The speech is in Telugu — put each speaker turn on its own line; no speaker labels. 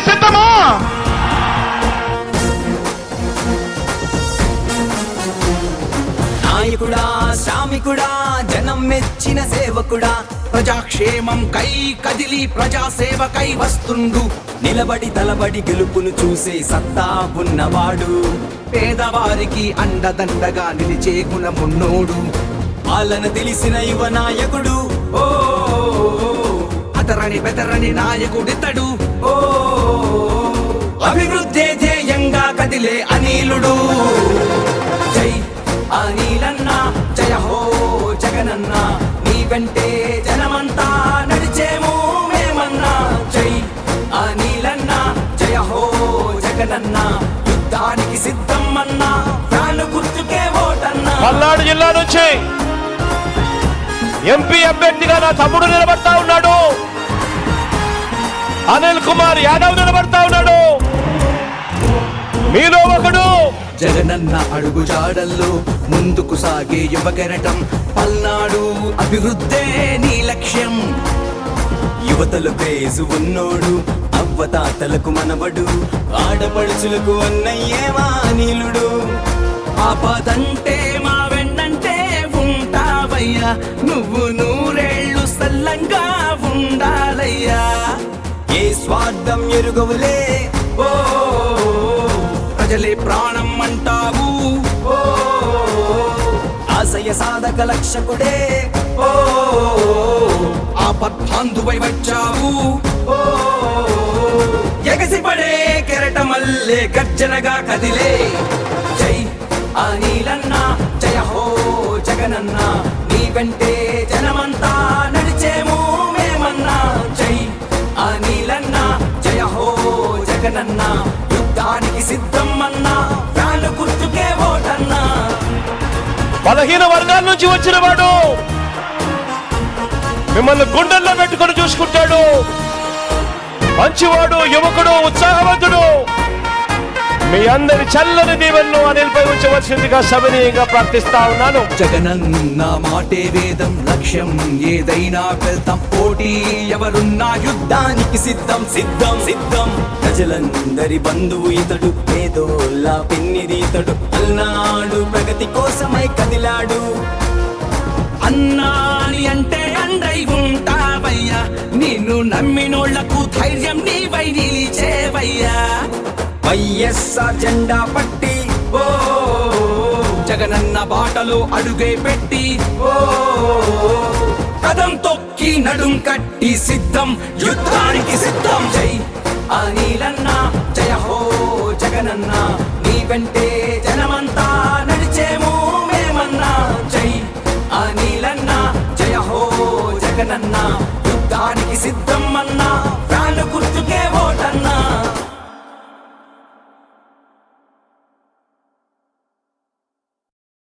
మీరు సిద్ధమా?
నాయకుడా శ్రామికుడా జనం మెచ్చిన సేవకుడా.
ప్రజాక్షేమం కై కదిలి ప్రజాసేవకై వస్తుండు.
నిలబడి తలబడి గెలుపును చూసే సత్తా ఉన్నవాడు.
పేదవారికి అండదండగా నిలిచే గుణమున్నోడు.
పాలన తెలిసిన యువ నాయకుడు ఓ
అతరని బెదరని నాయకుడితడు. ఓ అభివృద్ధి ధ్యేయంగా కదిలే అనిలుడు. జై అనిలన్న జయ హో జగనన్న నీ వెంటే జనమంతా నడిచేము మేమన్నా. జై అనిలన్న జయ హో జగనన్న యుద్ధానికి సిద్ధమన్నా ప్రాణు గుర్తుకే ఓటన్నా.
పల్నాడు జిల్లా నుంచి ఎంపీ అభ్యర్థిగా నా తమ్ముడు నిలబడతా ఉన్నాడు. కుమార్ యాదవ్ నిలబడతా ఉన్నాడు. మీలో ఒకడు.
జగనన్న అడుగు జాడల్లో ముందుకు సాగే యువకెరటం పల్నాడు అభివృద్ధే నీ లక్ష్యం.
యువతలు పేజు ఉన్నోడు అవ్వతాతలకు మనవడు ఆడపడుచులకు అన్నయ్యేమా నీలుడు
ఆపదంటే మా వెన్నంటే ఉంటావయ్యా నువ్వు నూరేళ్ళు సల్లంగా ఉండాలయ్యా.
ఏ స్వార్థం ఎరుగవులే?
ఓ ప్రజలే ప్రాణం అంటావు. ఓ
ఆశయ సాధక లక్షకుడే
ఓ ఆపద్బాంధువై వచ్చావు. ఎగసిపడే కెరటమల్లే గర్జనగా కదిలే. జై ఆ నీలన్నా జయ హో జగనన్నా నీ వెంటే జనమంతా
బలహీన వర్గాల నుంచి వచ్చిన వాడు మిమ్మల్ని గుండెల్లో పెట్టుకుని చూసుకుంటాడు. మంచివాడు యువకుడు ఉత్సాహవంతుడు. మీ అందరి చల్లని దీవెనలు అనిల్పై ఉంచవలసిందిగా సవినీయంగా ప్రార్థిస్తా ఉన్నాను.
జగనన్న మాటే వేదం లక్ష్యం ఏదైనా వెళ్తాం. పోటీ ఎవరున్నా యుద్ధానికి
సిద్ధం సిద్ధం సిద్ధం. ప్రజలందరి బంధువు ఇతడు పేదోళ్ళ ఇతడు. అల్నాడు ప్రగతి కోసమై కదిలాడు.
అన్నాని అంటే అండై ఉంటావయ్యా. నిన్ను నమ్మినోళ్ళకు ధైర్యం నీవై నిలిచేవయ్యా.
వైఎస్ఆర్ జెండా పట్టి ఓ
జగనన్న బాటలు అడుగే పెట్టి ఓ కదం తొక్కి నడుం కట్టి సిద్ధం యుద్ధానికి సిద్ధం. జై ఆ నీలన్న జయ హో జగనన్న నీ వెంటే జనమంతా నడిచేము మేమన్నా. జై ఆ నీలన్న జయ హో జగనన్న యుద్ధానికి సిద్ధం అన్నా. ప్రాణ గుర్తుకే ఓటన్నా.